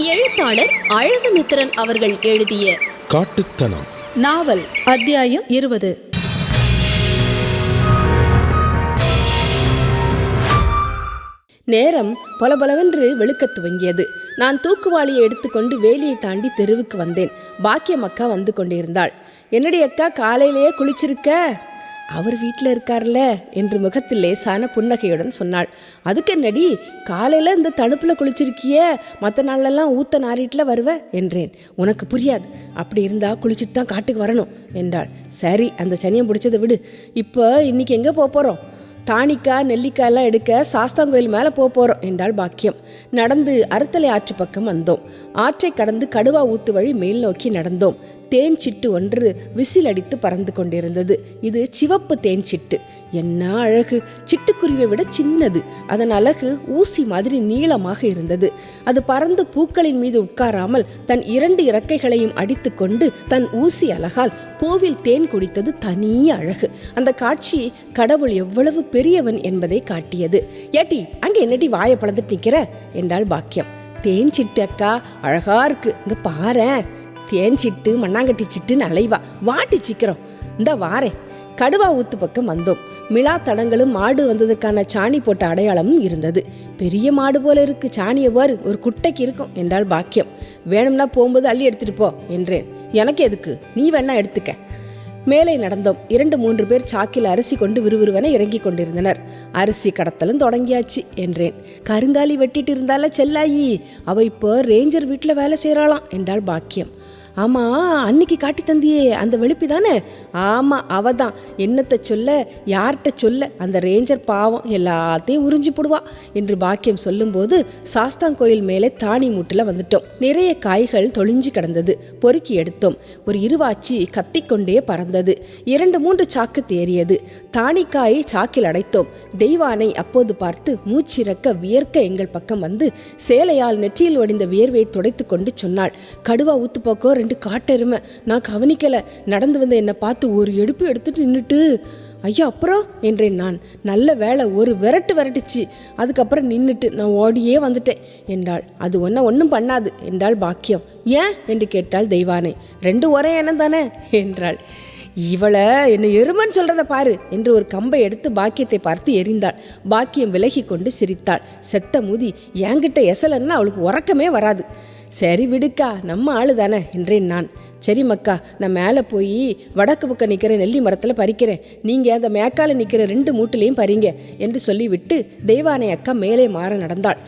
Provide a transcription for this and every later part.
எழுத்தாளர் அழகுமித்திரன் அவர்கள் எழுதிய காட்டுத்தனம். நாவல் அத்தியாயம் இருபது. நேரம் பலபலவென்று வெளுக்கத் துவங்கியது. நான் தூக்குவாளியை எடுத்துக்கொண்டு வேலியை தாண்டி தெருவுக்கு வந்தேன். பாக்கியம் அக்கா வந்து கொண்டிருந்தாள். என்னடி அக்கா காலையிலேயே குளிச்சிருக்க? அவர் வீட்டில் இருக்கார்ல என்று முகத்தில் லேசான புன்னகையுடன் சொன்னாள். அதுக்கு என்னடி காலையில் இந்த தணுப்பில் குளிச்சிருக்கியே மற்ற நாள்லெல்லாம் ஊத்த நாரிட்டில் வருவ? என்றேன். உனக்கு புரியாது. அப்படி இருந்தால் குளிச்சுட்டு தான் காட்டுக்கு வரணும் என்றாள். சரி அந்த சனியம் பிடிச்சதை விடு. இப்போ இன்னைக்கு எங்கே போக போகிறோம் தானிக்காய் நெல்லிக்காயெல்லாம் எடுக்க சாஸ்தாங்கோயில் மேலே போக போகிறோம் என்றாள் பாக்கியம். நடந்து அறுத்தலை ஆற்று பக்கம் வந்தோம். ஆற்றை கடந்து கடுவா ஊத்து வழி மேல் நோக்கி நடந்தோம். தேன் சிட்டு ஒன்று விசில் அடித்து பறந்து கொண்டிருந்தது. இது சிவப்பு தேன் சிட்டு. என்ன அழகு. சிட்டுக்குருவியை விட சின்னது. அதன் அழகு ஊசி மாதிரி நீளமாக இருந்தது. அது பறந்து பூக்களின் மீது உட்காராமல் தன் இரண்டு இறக்கைகளையும் அடித்துக்கொண்டு தன் ஊசி அழகால் பூவில் தேன் குடித்தது தனி அழகு. அந்த காட்சி கடவுள் எவ்வளவு பெரியவன் என்பதை காட்டியது. ஏட்டி அங்கே என்னடி வாயை பழந்துட்டு நிக்கிற? என்றாள் பாக்கியம். தேன் சிட்டு அக்கா. அழகா இருக்கு. இங்க பாரு தேன் சிட்டு மண்ணாங்கட்டி சிட்டுன்னு அலைவா. வாட்டி சிக்கிறோம். இந்த வாரேன். கடுவா ஊத்து பக்கம் வந்தோம். மிளா தடங்களும் மாடு வந்ததற்கான சாணி போட்ட அடையாளமும் இருந்தது. பெரிய மாடு போல இருக்கு சாணியை பாரு ஒரு குட்டைக்கு இருக்கும் என்றால் பாக்கியம். வேணும்னா போகும்போது அள்ளி எடுத்துட்டு போ என்றேன். எனக்கு எதுக்கு? நீ வேணா எடுத்துக்க. மேலே நடந்தோம். இரண்டு மூன்று பேர் சாக்கில் அரிசி கொண்டு விறுவிறுவென இறங்கி கொண்டிருந்தனர். அரிசி கடத்தலும் தொடங்கியாச்சு என்றேன். கருங்காலி வெட்டிட்டு இருந்தால செல்லாயி? அவ இப்போ ரேஞ்சர் வீட்டில் வேலை செய்கிறாளாம் என்றாள் பாக்கியம். ஆமாம் அன்னைக்கு காட்டி தந்தியே அந்த வெளுப்பி தானே? ஆமாம் அவ தான் என்னத்தை சொல்ல யார்கிட்ட சொல்ல அந்த ரேஞ்சர் பாவம் எல்லாத்தையும் உறிஞ்சி போடுவா என்று பாக்கியம் சொல்லும்போது சாஸ்தாங்கோயில் மேலே தாணி மூட்டில் வந்துட்டோம். நிறைய காய்கள் தொழிஞ்சு கிடந்தது. பொறுக்கி எடுத்தோம். ஒரு இருவாச்சி கத்திக்கொண்டே பறந்தது. இரண்டு மூன்று சாக்கு தேறியது. தானிக்காயை சாக்கில் அடைத்தோம். தெய்வானை அப்போது பார்த்து மூச்சிறக்க வியர்க்க எங்கள் பக்கம் வந்து சேலையால் நெற்றியில் வடிந்த வியர்வையை துடைத்து கொண்டு சொன்னாள். கடுவா ஊத்துப்போக்கோ ரெண்டு ரெண்டு காட்டெருமை. நான் கவனிக்கலை. நடந்து வந்த என்னை பார்த்து ஒரு எடுப்பு எடுத்துட்டு நின்றுட்டு ஐயா அப்புறம்? என்றேன் நான். நல்ல வேலை ஒரு விரட்டு விரட்டுச்சு. அதுக்கப்புறம் நின்றுட்டு நான் ஓடியே வந்துட்டேன். என்றாள். அது ஒன்றை ஒன்றும் பண்ணாது என்றாள் பாக்கியம். ஏன்? என்று கேட்டாள் தெய்வானை. ரெண்டு ஒரே எண்ணம் தானே என்றாள். இவளை என்னை எருமன் சொல்றத பாரு என்று ஒரு கம்பை எடுத்து பாக்கியத்தை பார்த்து எரிந்தாள். பாக்கியம் விலகி கொண்டு சிரித்தாள். செத்த மூதி என்கிட்ட எசலன்னா அவளுக்கு உறக்கமே வராது. சரி விடுக்கா நம்ம ஆளு தானே என்றேன் நான். சரி மக்கா நான் மேலே போய் வடக்கு பக்கம் நிற்கிற நெல்லி மரத்தில் பறிக்கிறேன். நீங்கள் அந்த மேக்கால நிற்கிற ரெண்டு மூட்டிலையும் பறிங்க என்று சொல்லிவிட்டு தெய்வானை அக்கா மேலே மாற நடந்தாள்.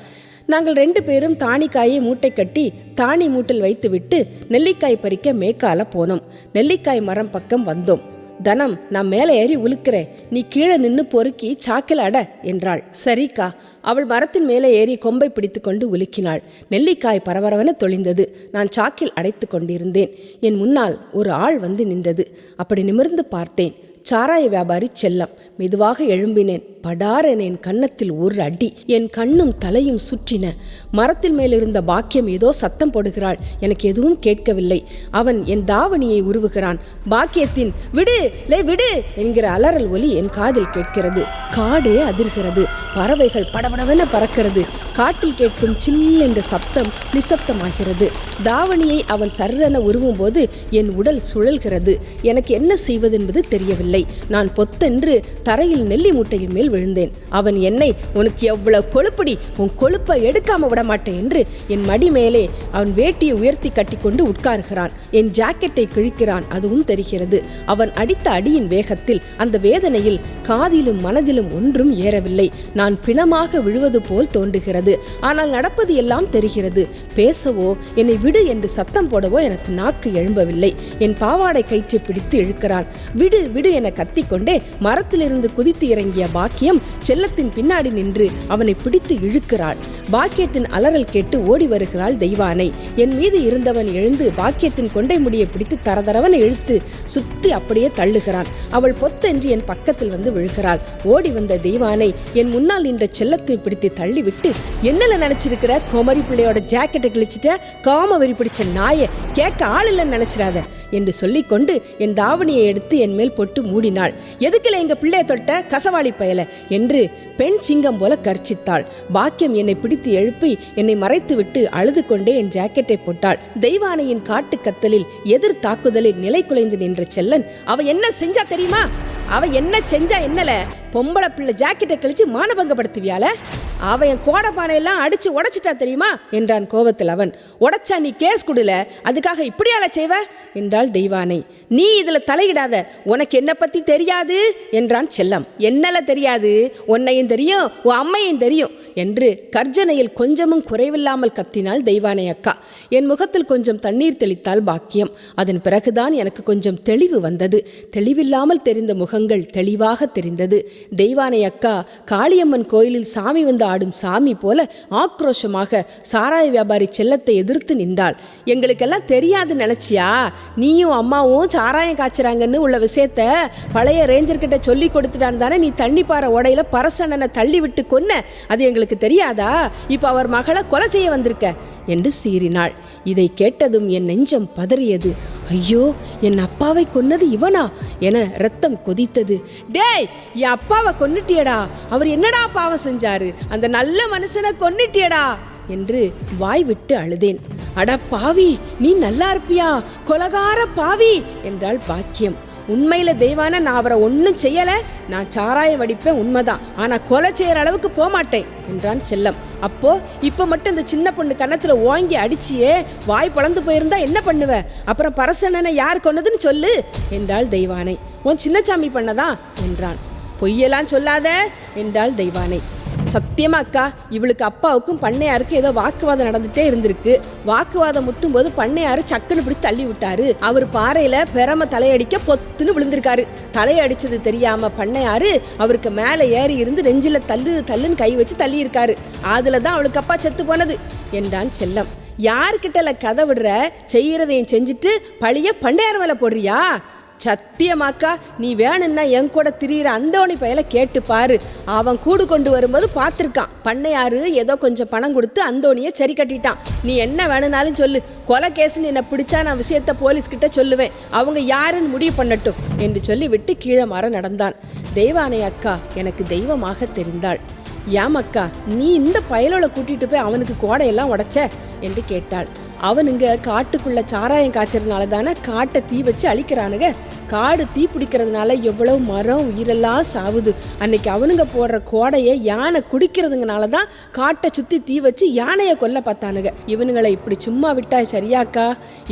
நாங்கள் ரெண்டு பேரும் தானிக்காயை மூட்டை கட்டி தானி மூட்டில் வைத்துவிட்டு நெல்லிக்காய் பறிக்க மேக்கால போனோம். நெல்லிக்காய் மரம் பக்கம் வந்தோம். தனம் நான் மேலே ஏறி உலுக்கிறேன் நீ கீழே நின்று பொறுக்கி சாக்கில் அட என்றாள். சரிக்கா அவள் மரத்தின் மேலே ஏறி கொம்பை பிடித்துக்கொண்டு உலுக்கினாள். நெல்லிக்காய் பரபரவென தொழிந்தது நான் சாக்கில் அடைத்து கொண்டிருந்தேன். என் முன்னால் ஒரு ஆள் வந்து நின்றது. அப்படி நிமிர்ந்து பார்த்தேன். சாராய வியாபாரி செல்லம். மெதுவாக எழும்பினேன். படாரென என் கன்னத்தில் ஒரு அடி. என் கண்ணும் தலையும் சுற்றின. மரத்தின் மேலிருந்த பாக்கியம் ஏதோ சத்தம் போடுகிறாள். எனக்கு எதுவும் கேட்கவில்லை. அவன் என் தாவணியை உருவுகிறான். பாக்கியத்தின் விடு லே விடு என்கிற அலறல் ஒலி என் காதில் கேட்கிறது. காடே அதிர்கிறது. பறவைகள் படபடவென பறக்கிறது. காட்டில் கேட்கும் சில் என்ற சப்தம் நிசப்தமாகிறது. தாவணியை அவன் சர்ரென உருவும் போது என் உடல் சுழல்கிறது. எனக்கு என்ன செய்வதென்பது தெரியவில்லை. நான் பொத்தென்று தரையில் நெல்லி மூட்டையின் மேல் விழுந்தேன். அவன் என்னை உனக்கு எவ்வளவு கொழுப்படி? உன் கொழுப்பை எடுக்காம விட மாட்டேன் என்று என் மடி மேலே அவன் வேட்டியை உயர்த்தி கட்டிக்கொண்டு உட்காருகிறான். என் ஜாக்கெட்டை கிழிக்கிறான் அதுவும் தெரிகிறது. அவன் அடித்த அடியின் வேகத்தில் அந்த வேதனையில் காதிலும் மனதிலும் ஒன்றும் ஏறவில்லை. நான் பிணமாக விழுவது போல் தோன்றுகிறது. ஆனால் நடப்பது எல்லாம் தெரிகிறது. பேசவோ? என்னை விடு என்று சத்தம் போடவோ எனக்கு நாக்கு எழும்பவில்லை. என் பாவாடை கயிற்றை பிடித்து இழுக்கிறான். விடு விடு என கத்திக்கொண்டே மரத்திலிருந்து குதித்து இறங்கிய பாக்கியம் செல்லத்தின் பின்னாடி நின்று அவனை பிடித்து இழுக்கிறாள். பாக்கியத்தின் அலறல் கேட்டு ஓடி வருகிறாள் தெய்வானை. என் மீது இருந்தவன் எழுந்து பாக்கியத்தின் கொண்டை முடியை பிடித்து தரதரவன இழுத்து சுத்தி அப்படியே தள்ளுகிறான். அவள் பொத்தென்று என் பக்கத்தில் வந்து விழுகிறாள். ஓடி வந்த தெய்வானை என் முன்னால் நின்ற செல்லத்தை பிடித்து தள்ளிவிட்டு என்னல நினைச்சிருக்கிற? குமரி பிள்ளையோட ஜாக்கெட்டை கிழிச்சிட்ட? காம வெறி பிடிச்ச நாயை கேட்க ஆள் இல்லைன்னு நினைச்சிடாத என்று சொல்லிக்கொண்டு என் தாவணியை எடுத்து என் மேல் போட்டு மூடினாள். எதுக்குல எங்க பிள்ளை? பொம்பளைய தொட்ட கசவாளி பயல என்று பெண் சிங்கம் போல கர்ச்சித்தாள். பாக்கியம் என்னை பிடித்து எழுப்பி என்னை மறைத்து விட்டு அழுது கொண்டே என் ஜாக்கெட்டை போட்டாள். தெய்வானையின் காட்டு கத்தலில் எதிர் தாக்குதலில் நிலை குலைந்து நின்ற செல்லன் அவ என்ன செஞ்சா தெரியுமா? அவ என்ன செஞ்சா என்னல? பொம்பளை பிள்ளை ஜாக்கெட்டை கழிச்சு மானபங்கப்படுத்துவியால? அவன் என் கோடப்பானையெல்லாம் அடிச்சு உடைச்சிட்டா தெரியுமா? என்றான் கோபத்தில் அவன். உடைச்சா நீ கேஸ் கொடுல அதுக்காக இப்படியால செய்வ? என்றாள் தெய்வானை. நீ இதில் தலையிடாத உனக்கு என்ன பத்தி தெரியாது? என்றான் செல்லம். என்னல தெரியாது? உன்னையும் தெரியும் உன் அம்மையும் தெரியும் என்று கர்ஜனையில் கொஞ்சமும் குறைவில்லாமல் கத்தினாள் தெய்வானை அக்கா. என் முகத்தில் கொஞ்சம் தண்ணீர் தெளித்தால் பாக்கியம். அதன் பிறகுதான் எனக்கு கொஞ்சம் தெளிவு வந்தது. தெளிவில்லாமல் தெரிந்த முகங்கள் தெளிவாக தெரிந்தது. தெய்வானை அக்கா காளியம்மன் கோயிலில் சாமி வந்து ஆடும் சாமி போல ஆக்ரோஷமாக சாராய வியாபாரி செல்லத்தை எதிர்த்து நின்றாள். எங்களுக்கெல்லாம் தெரியாது நினைச்சியா? நீயும் அம்மாவும் சாராயம் காய்ச்சறாங்கன்னு உள்ள விஷயத்த பழைய ரேஞ்சர்கிட்ட சொல்லி கொடுத்துட்டான் தானே நீ தண்ணி பாறை உடையில பரசண்ணனை தள்ளி விட்டு கொன்ன? அது எங்களுக்கு தெரியாதா? இப்போ அவர் மகளை கொலை செய்ய வந்திருக்க. என்று சீறினாள். இதை கேட்டதும் என் நெஞ்சம் பதறியது. ஐயோ என் அப்பாவை கொன்னது இவனா? என ரத்தம் கொதித்தது. டேய் என் அப்பாவை கொன்னுட்டியடா. அவர் என்னடா பாவம் செஞ்சாரு? அந்த நல்ல மனுஷனை கொன்னுட்டியடா என்று வாய் விட்டு அழுதேன். அட பாவி நீ நல்லா இருப்பியா? கொலகார பாவி என்றாள் பாக்கியம். உண்மையில தெய்வான நான் அவரை ஒன்றும் செய்யலை. நான் சாராயம் வடிப்பேன் உண்மைதான். ஆனால் கொலை செய்யற அளவுக்கு போகமாட்டேன் என்றான் செல்லம். அப்போ இப்போ மட்டும் இந்த சின்ன பொண்ணு கன்னத்தில் ஓங்கி அடிச்சியே வாய் பழந்து போயிருந்தா என்ன பண்ணுவ? அப்புறம் பரசனனை யார் கொன்னதுன்னு சொல்லு என்றாள் தெய்வானை. உன் சின்னச்சாமி பண்ணதான் என்றான். பொய்யெல்லாம் சொல்லாத என்றாள் தெய்வானை. சத்தியமா அக்கா இவளுக்கு அப்பாவுக்கும் பண்ணையாருக்கும் ஏதோ வாக்குவாதம் நடந்துட்டே இருந்திருக்கு. வாக்குவாதம் முத்தும் போது பண்ணையாரு சக்குன்னு பிடிச்சி தள்ளி விட்டாரு. அவர் பாறையில பெரம தலையடிக்க பொத்துன்னு விழுந்திருக்காரு. தலையடிச்சது தெரியாம பண்ணையாரு அவருக்கு மேலே ஏறி இருந்து நெஞ்சில தள்ளு தள்ளுன்னு கை வச்சு தள்ளி இருக்காரு அதுல தான் அவளுக்கு அப்பா செத்து போனது. என்றான் செல்லம். யார்கிட்டல கதை விடுற செய்யறதையும் செஞ்சுட்டு பழிய பண்ணையார் மேல போடுறியா? சத்தியமாக்கா நீ வேணும்னா என் கூட திரியிற அந்தோணி பயல கேட்டு பாரு. அவன் கூடு கொண்டு வரும்போது பார்த்துருக்கான். பண்ணையாரு ஏதோ கொஞ்சம் பணம் கொடுத்து அந்தோணியை சரி கட்டிட்டான். நீ என்ன வேணும்னாலும் சொல்லு. கொலை கேஸ்னு என்னை பிடிச்சா நான் விஷயத்த போலீஸ்கிட்ட சொல்லுவேன். அவங்க யாருன்னு முடிவு பண்ணட்டும் என்று சொல்லி விட்டு கீழே மாற நடந்தான். தெய்வானை அக்கா எனக்கு தெய்வமாக தெரிந்தாள். ஏமக்கா நீ இந்த பயலோட கூட்டிட்டு போய் அவனுக்கு கோடையெல்லாம் உடைச்ச? என்று கேட்டாள். அவனுங்க காட்டுக்குள்ள சாராயம் காய்ச்சறதுனால தானே காட்டை தீ வச்சு அழிக்கிறானுங்க. காடு தீ பிடிக்கிறதுனால எவ்வளவு மரம் உயிரெல்லாம் சாவுது. அன்னைக்கு அவனுங்க போடுற கோடையை யானை குடிக்கிறதுங்கனால தான் காட்டை சுற்றி தீ வச்சு யானையை கொல்ல பார்த்தானுங்க. இவனுங்களை இப்படி சும்மா விட்டா சரியாக்கா?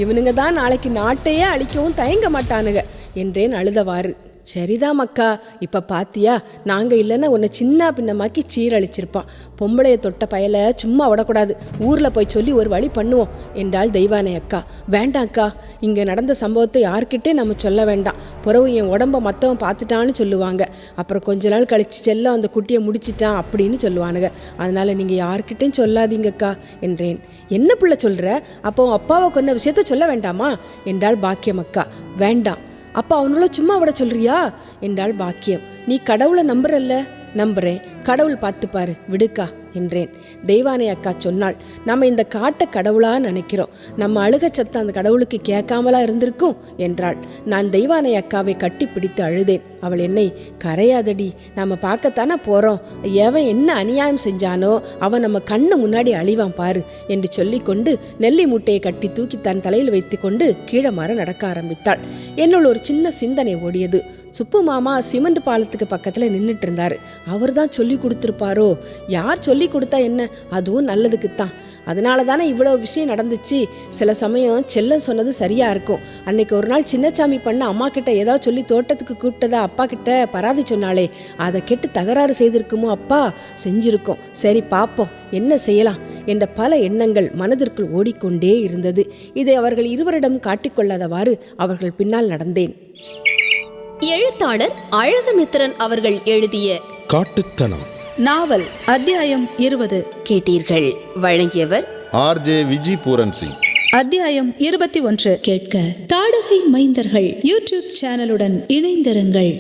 இவனுங்க தான் நாளைக்கு நாட்டையே அழிக்கவும் தயங்க மாட்டானுங்க என்றேன் அழுதவாறு. சரிதான் மக்கா இப்போ பாத்தியா? நாங்கள் இல்லைன்னா உன்னை சின்ன பின்னமாக்கி சீரழிச்சிருப்பான். பொம்பளைய தொட்ட பயலை சும்மா விடக்கூடாது. ஊரில் போய் சொல்லி ஒரு வழி பண்ணுவோம் என்றாள் தெய்வானை அக்கா. வேண்டாம்க்கா இங்கே நடந்த சம்பவத்தை யார்கிட்டே நம்ம சொல்ல வேண்டாம். பிறகு என் உடம்ப மற்றவன் பார்த்துட்டான்னு சொல்லுவாங்க. அப்புறம் கொஞ்ச நாள் கழிச்சு செல்ல அந்த குட்டியை முடிச்சிட்டான் அப்படின்னு சொல்லுவானுங்க. அதனால் நீங்கள் யார்கிட்டையும் சொல்லாதீங்கக்கா என்றேன். என்ன பிள்ளை சொல்கிற அப்போ அப்பாவை கொன்ன விஷயத்த சொல்ல வேண்டாமா? என்றாள் பாக்கியம் அக்கா. வேண்டாம். அப்போ அவனோட சும்மா விட சொல்றியா? என்றாள் பாக்கியம். நீ கடவுளை நம்புறல்ல? நம்புறேன். கடவுள் பார்த்துப்பாரு. விடுக்கா என்றேன். தெய்வானை அக்கா சொன்னாள். நம்ம இந்த காட்டை கடவுளா நினைக்கிறோம். நம்ம அழுக சத்தம் அந்த கடவுளுக்கு கேட்காமலா இருந்திருக்கும் என்றாள். நான் தெய்வானை அக்காவை கட்டி பிடித்து அழுதேன். அவள் என்னை கரையாதடி. நாம் பார்க்கத்தானே போகிறோம் எவன் என்ன அநியாயம் செஞ்சானோ அவன் நம்ம கண்ணு முன்னாடி அழிவான் பாரு என்று சொல்லிக்கொண்டு நெல்லி மூட்டையை கட்டி தூக்கி தன் தலையில் வைத்துக்கொண்டு கீழே மாற நடக்க ஆரம்பித்தாள். என்னுள் ஒரு சின்ன சிந்தனை ஓடியது. சுப்பு மாமா சிமெண்ட் பாலத்துக்கு பக்கத்தில் நின்றுட்டு இருந்தார் அவர் தான் சொல்லி கொடுத்துருப்பாரோ? யார் சொல்லி கொடுத்தா என்ன? அதுவும் நல்லதுக்குத்தான். அதனால தானே இவ்வளோ விஷயம் நடந்துச்சு. சில சமயம் செல்லம் சொன்னது சரியாக இருக்கும். அன்னைக்கு ஒரு நாள் சின்னசாமி பண்ண அம்மா கிட்ட ஏதாவது சொல்லி தோட்டத்துக்கு கூப்பிட்டதா அப்பா கிட்ட பராதி சொன்னாலே அதை கேட்டு தகராறு செய்திருக்குமோ அப்பா? செஞ்சிருக்கோம். சரி பார்ப்போம் என்ன செய்யலாம்? என்ற பல எண்ணங்கள் மனதிற்குள் ஓடிக்கொண்டே இருந்தது. இதை அவர்கள் இருவரிடம் காட்டிக்கொள்ளாதவாறு அவர்கள் பின்னால் நடந்தேன். எழுத்தாளர் அழகுமித்திரன் அவர்கள் எழுதிய காட்டுத்தனம். நாவல் அத்தியாயம் இருபது. கேட்டீர்கள். வழங்கியவர் ஆர்ஜே விஜி பூரன் சிங். அத்தியாயம் இருபத்தி ஒன்று. கேட்க. தாடகை மைந்தர்கள் யூடியூப் சேனலுடன் இணைந்திருங்கள்.